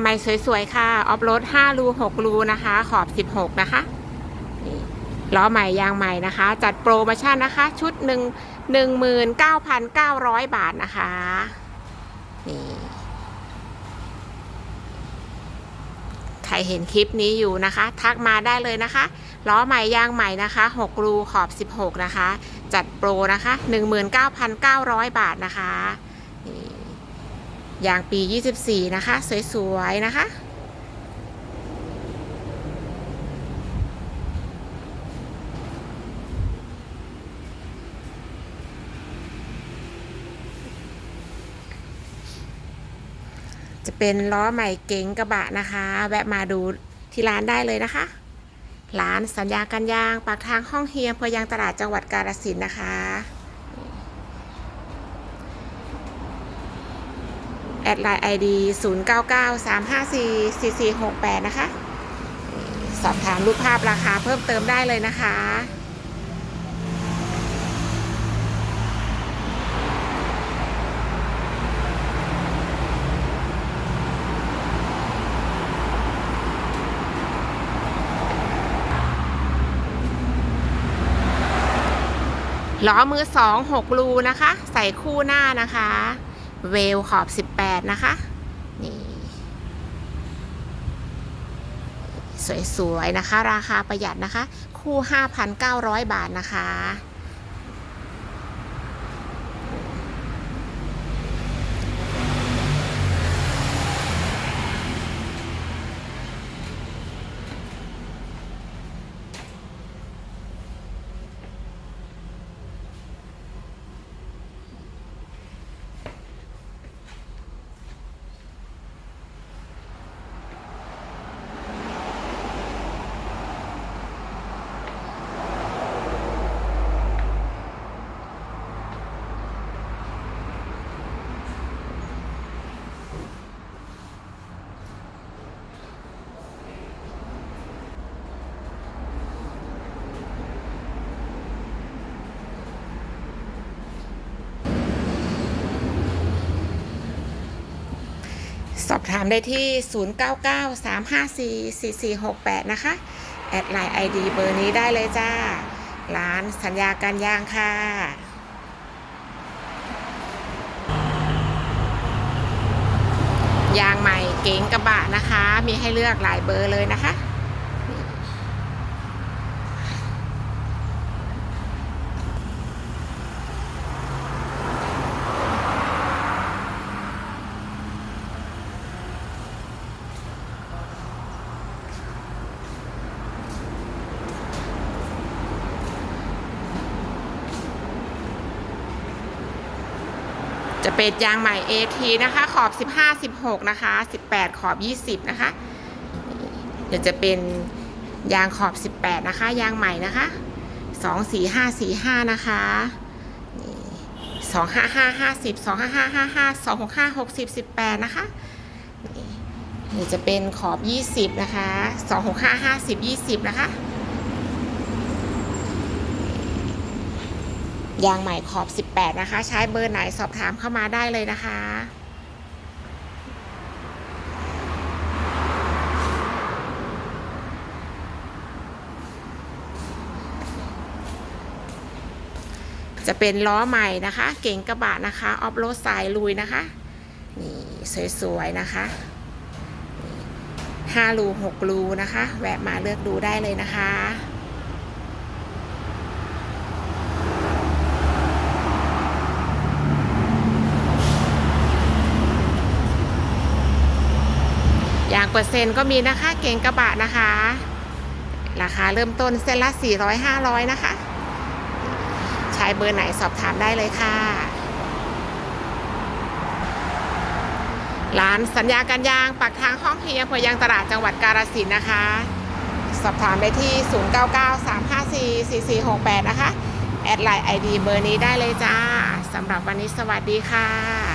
ใหม่สวยๆค่ะ ออฟโรด5รู6รูนะคะ ขอบ 16 นะคะล้อใหม่ยางใหม่นะคะ จัดโปรโมชั่นนะคะ ชุดหนึ่ง19,900บาทนะคะนี่ใครเห็นคลิปนี้อยู่นะคะ ทักมาได้เลยนะคะล้อใหม่ยางใหม่นะคะ6รูขอบ16นะคะ จัดโปรนะคะ19,900บาทนะคะนี่ ยางปี 24 นะคะ สวยๆ นะคะจะเป็นล้อใหม่เก๋งกระบะนะคะ แวะมาดูที่ร้านได้เลยนะคะ ร้านสัญญากันยางปากทางห้องเฮียมเพอยางตลาดจังหวัดกาฬสินนะคะ แอดไลน์ ID 0 9 9 3 5 4 4 4 6 8นะคะ สอบถามรูปภาพราคาเพิ่มเติมได้เลยนะคะล้อมือสองหกรูนะคะ ใส่คู่หน้านะคะ เวลขอบ 18 นะคะ นี่ สวย ๆ นะคะ ราคาประหยัดนะคะ คู่ 5,900 บาทนะคะ สอบถามได้ที่ 0993544468 นะคะ แอดไลน์ ID เบอร์นี้ได้เลยจ้า ร้านสัญญาการยางค่ะยางใหม่เก๋งกระบะนะคะ มีให้เลือกหลายเบอร์เลยนะคะ จะเป็นยางใหม่ AT นะคะ ขอบ 15 16 นะคะ 18 ขอบ 20 นะคะ เดี๋ยวจะเป็นยางขอบ 18 นะคะ ยางใหม่นะคะ 2 4 5 4 5 นะคะ2 5 5 50 2 5 5 5 5 2 6 5 60 18 นะคะนี่นี่จะเป็นขอบ 20 นะคะ 2 6 5 50 20 นะคะ ยางใหม่ขอบ 18 นะคะ ใช้เบอร์ไหนสอบถามเข้ามาได้เลยนะคะจะเป็นล้อใหม่นะคะ เก่งกระบะนะคะ ออฟโรดสายลุยนะคะ นี่สวยๆนะคะห้ารูหกรูนะคะ แวะมาเลือกดูได้เลยนะคะ อย่าง เปอร์เซ็นต์ก็มีนะคะ เก่งกระบะนะคะ ราคาเริ่มต้นเส้นละ 400 500 นะคะ ใช้เบอร์ไหนสอบถามได้เลยค่ะ ร้านสัญญาการยางปากทางห้องเฮียพยางตลาดจังหวัดกาฬสินธุ์นะคะ สอบถามได้ที่ 0993544468 นะคะ แอดไลน์ ID เบอร์นี้ได้เลยจ้าสำหรับวันนี้สวัสดีค่ะ